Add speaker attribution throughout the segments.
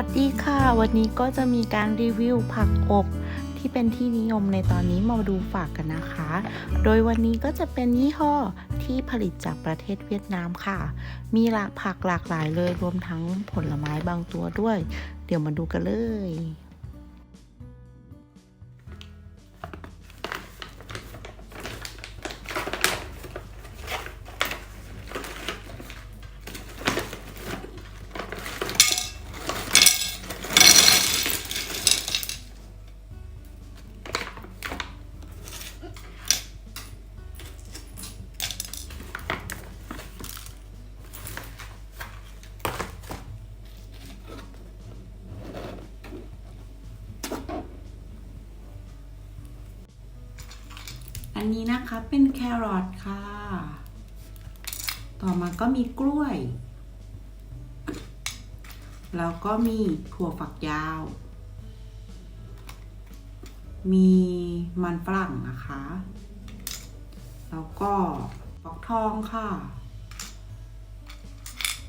Speaker 1: วัสดีค่ะ วันนี้ก็จะมีการรีวิวผักอบที่เป็นที่นิยมในตอนนี้มาดูฝากกันนะคะ โดยวันนี้ก็จะเป็นยี่ห้อที่ผลิตจากประเทศเวียดนามค่ะ มีหลากผักหลากหลายเลยรวมทั้งผลไม้บางตัวด้วย เดี๋ยวมาดูกันเลย อันนี้นะคะเป็นแครอทค่ะ ต่อมาก็มีกล้วย แล้วก็มีถั่วฝักยาว มีมันฝรั่งนะคะ แล้วก็ฟักทองค่ะ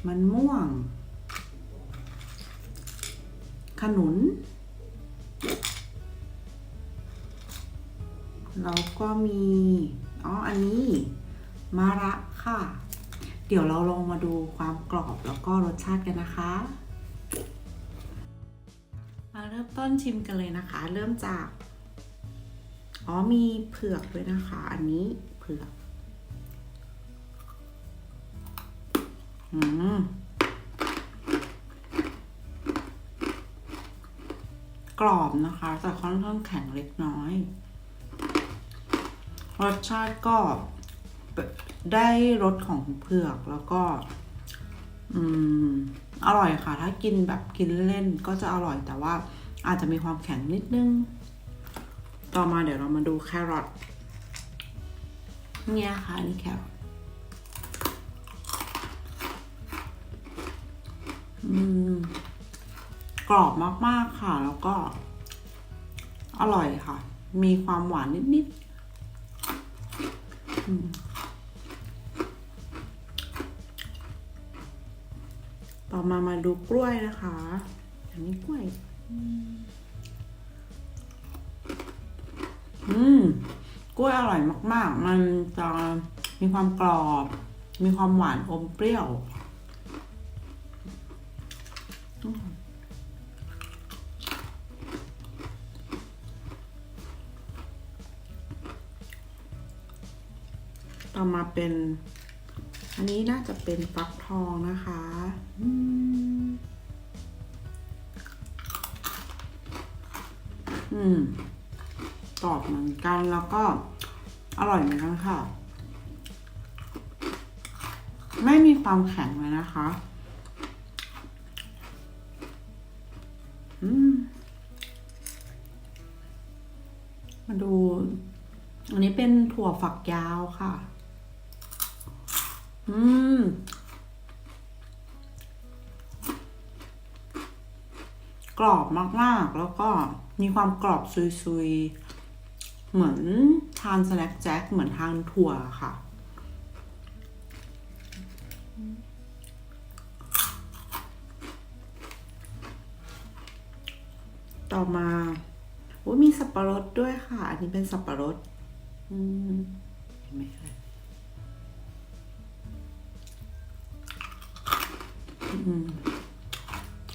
Speaker 1: มันม่วง ขนุน แล้วก็มีอ๋ออันนี้มะระค่ะ เดี๋ยวเราลองมาดูความกรอบแล้วก็รสชาติกันนะคะ มาเริ่มต้นชิมกันเลยนะคะ เริ่มจาก อ๋อมีเผือกด้วยนะคะ อันนี้เผือกอืมกรอบนะคะ แต่ค่อนข้างแข็งเล็กน้อย รสชาติก็ได้รสของเผือกแล้วก็ อืม อร่อยค่ะ ถ้ากินแบบกินเล่นก็จะอร่อยแต่ว่าอาจจะมีความแข็งนิดนึง ต่อมาเดี๋ยวเรามาดูแครอทเนี่ยค่ะนี่แครอทกรอบมาก ๆ ค่ะ แล้วก็ อร่อยค่ะ มีความหวานนิด ๆ ต่อมามาดูกล้วยนะคะอันนี้กล้วย อืม กล้วยอร่อยมาก ๆ มันจะมีความกรอบ มีความหวานอมเปรี้ยว ต่อมาเป็น อันนี้น่าจะเป็นฟักทองนะคะอืมอืมกรอบเหมือนกันแล้วก็อร่อยเหมือนกันค่ะ ไม่มีความแข็งเลยนะคะ อืม มาดู อันนี้เป็นถั่วฝักยาวค่ะ อืม กรอบมากๆ แล้วก็มีความกรอบซุยๆ เหมือนทานสแน็คแจ็คเหมือนทานถั่วค่ะต่อมาโอ้ยมีสับปะรดด้วยค่ะ อันนี้เป็นสับปะรด อืมเห็นไหม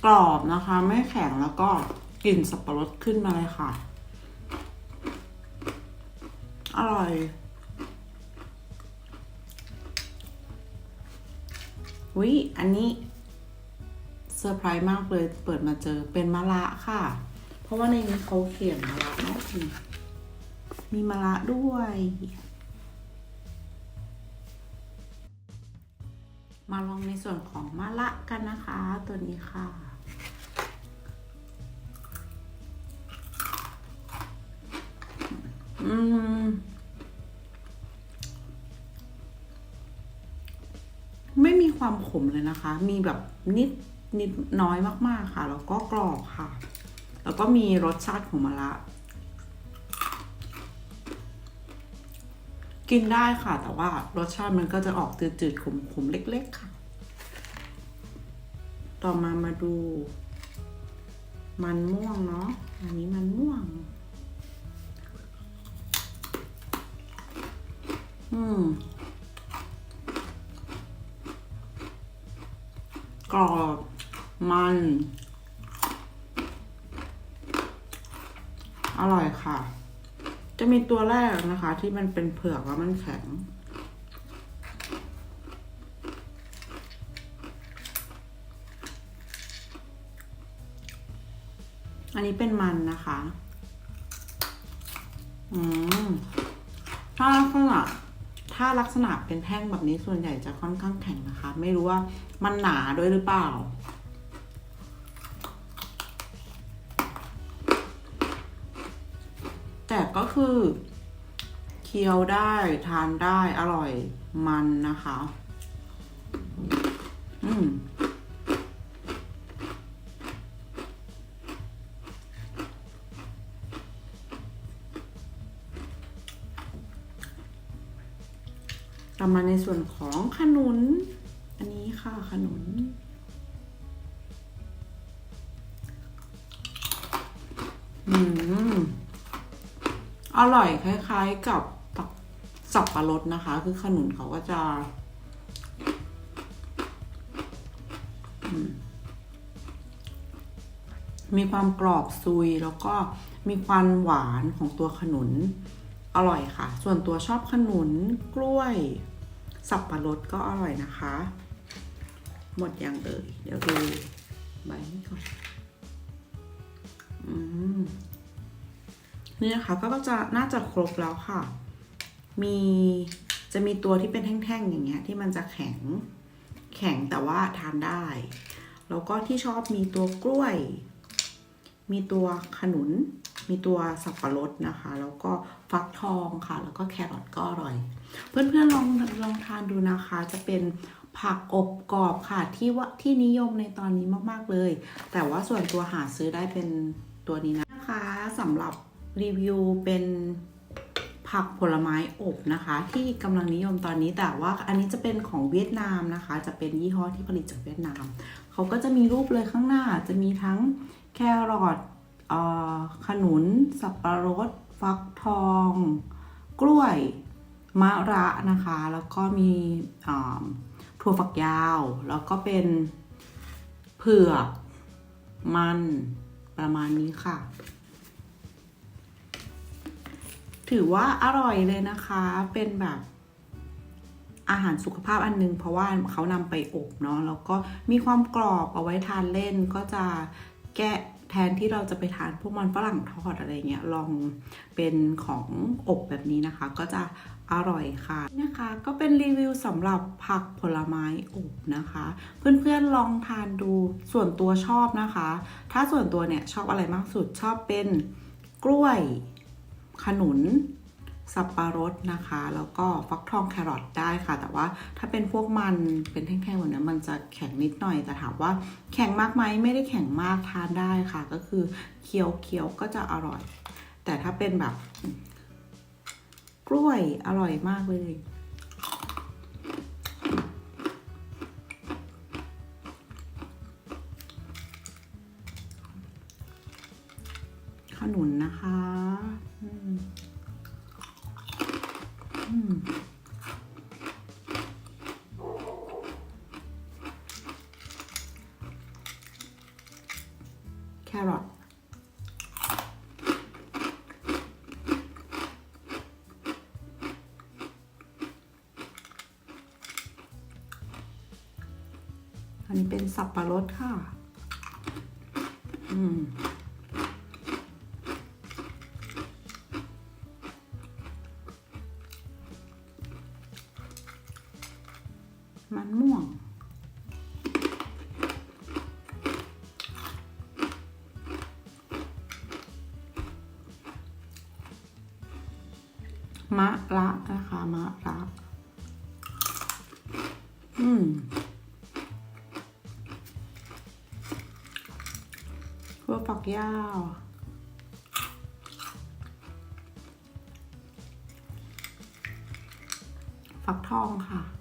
Speaker 1: กรอบนะคะ ไม่แข็งแล้วก็กลิ่นสับปะรดขึ้นมาเลยค่ะ อร่อยวิอันนี้เซอร์ไพรส์มากเลย เปิดมาเจอเป็นมะระค่ะ เพราะว่าในนี้เขาเขียนมะระเนาะนี่มีมะระด้วย มาลองในส่วนของมะระกันนะคะ ตัวนี้ค่ะอืมไม่มีความขมเลยนะคะ มีแบบนิดนิดน้อยมากๆค่ะ แล้วก็กรอบค่ะ แล้วก็มีรสชาติของมะระ กินได้ค่ะ แต่ว่ารสชาติมันก็จะออกจืดๆขมๆเล็ก ๆ ค่ะ ต่อมามาดู มันม่วงเนาะอันนี้มันม่วง อืมกรอบมัน อร่อยค่ะ จะมีตัวแรกนะคะ ที่มันเป็นเผือกแล้วมันแข็ง อันนี้เป็นมันนะคะ อืมถ้าลักษณะถ้าลักษณะเป็นแท่งแบบนี้ส่วนใหญ่จะค่อนข้างแข็งนะคะ ไม่รู้ว่ามันหนาด้วยหรือเปล่า แต่ก็คือเคี้ยวได้ทานได้อร่อยมันนะคะ อืมต่อมาในส่วนของขนุน อันนี้ค่ะขนุน อืม อร่อยคล้ายๆกับสับปะรดนะคะ คือขนุนเขาก็จะมมีความกรอบซุยแล้วก็มีความหวานของตัวขนุน อร่อยค่ะ ส่วนตัวชอบขนุนกล้วย สับปะรดก็อร่อยนะคะ หมดยังเอ่ยเดี๋ยวดูใบนี้ก่อนอืม นี่นะคะก็จะน่าจะครบแล้วค่ะ มีจะมีตัวที่เป็นแท่งๆอย่างเงี้ยที่มันจะแข็งแข็งแต่ว่าทานได้ แล้วก็ที่ชอบมีตัวกล้วย มีตัวขนุน มีตัวสับปะรดนะคะ แล้วก็ฟักทองค่ะ แล้วก็แครอทก็อร่อย เพื่อนๆลองลองทานดูนะคะ จะเป็นผักอบกรอบค่ะที่ว่าที่นิยมในตอนนี้มากๆเลย แต่ว่าส่วนตัวหาซื้อได้เป็นตัวนี้นะคะสำหรับ รีวิวเป็นผักผลไม้อบนะคะ ที่กำลังนิยมตอนนี้แต่ว่าอันนี้จะเป็นของเวียดนามนะคะ จะเป็นยี่ห้อที่ผลิตจากเวียดนาม เขาก็จะมีรูปเลยข้างหน้าจะมีทั้งแครอทเออขนุน สับปะรด ฟักทอง กล้วย มะระนะคะ แล้วก็มีถั่วฝักยาว แล้วก็เป็นเผือกมันประมาณนี้ค่ะ ถือว่าอร่อยเลยนะคะ เป็นแบบอาหารสุขภาพอันนึง เพราะว่าเขานำไปอบเนาะแล้วก็มีความกรอบเอาไว้ทานเล่นก็จะแก้แทนที่เราจะไปทานพวกมันฝรั่งทอดอะไรเงี้ยลองเป็นของอบแบบนี้นะคะ ก็จะอร่อยค่ะนะคะ ก็เป็นรีวิวสำหรับผักผลไม้อบนะคะ เพื่อนๆลองทานดูส่วนตัวชอบนะคะ ถ้าส่วนตัวเนี่ยชอบอะไรมากสุดชอบเป็นกล้วย ขนุน สับปะรดนะคะ แล้วก็ฟักทองแครอทได้ค่ะ แต่ว่าถ้าเป็นพวกมันเป็นแท่งๆแบบนี้มันจะแข็งนิดหน่อย แต่ถามว่าแข็งมากไหมไม่ได้แข็งมากทานได้ค่ะ ก็คือเคี้ยวเคี้ยวๆก็จะอร่อย แต่ถ้าเป็นแบบ กล้วยอร่อยมากเลย นุนนะคะแครอทอันนี้เป็นสับปะรดค่ะ อืม มันม่วง มะระนะคะ มะระอืมถั่วฝักยาวฟักทองค่ะ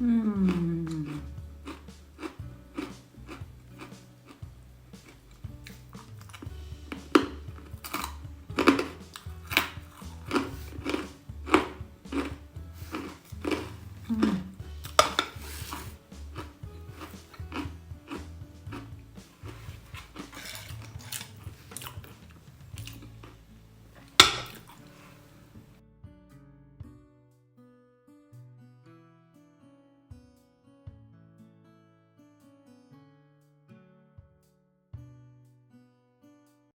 Speaker 1: อืม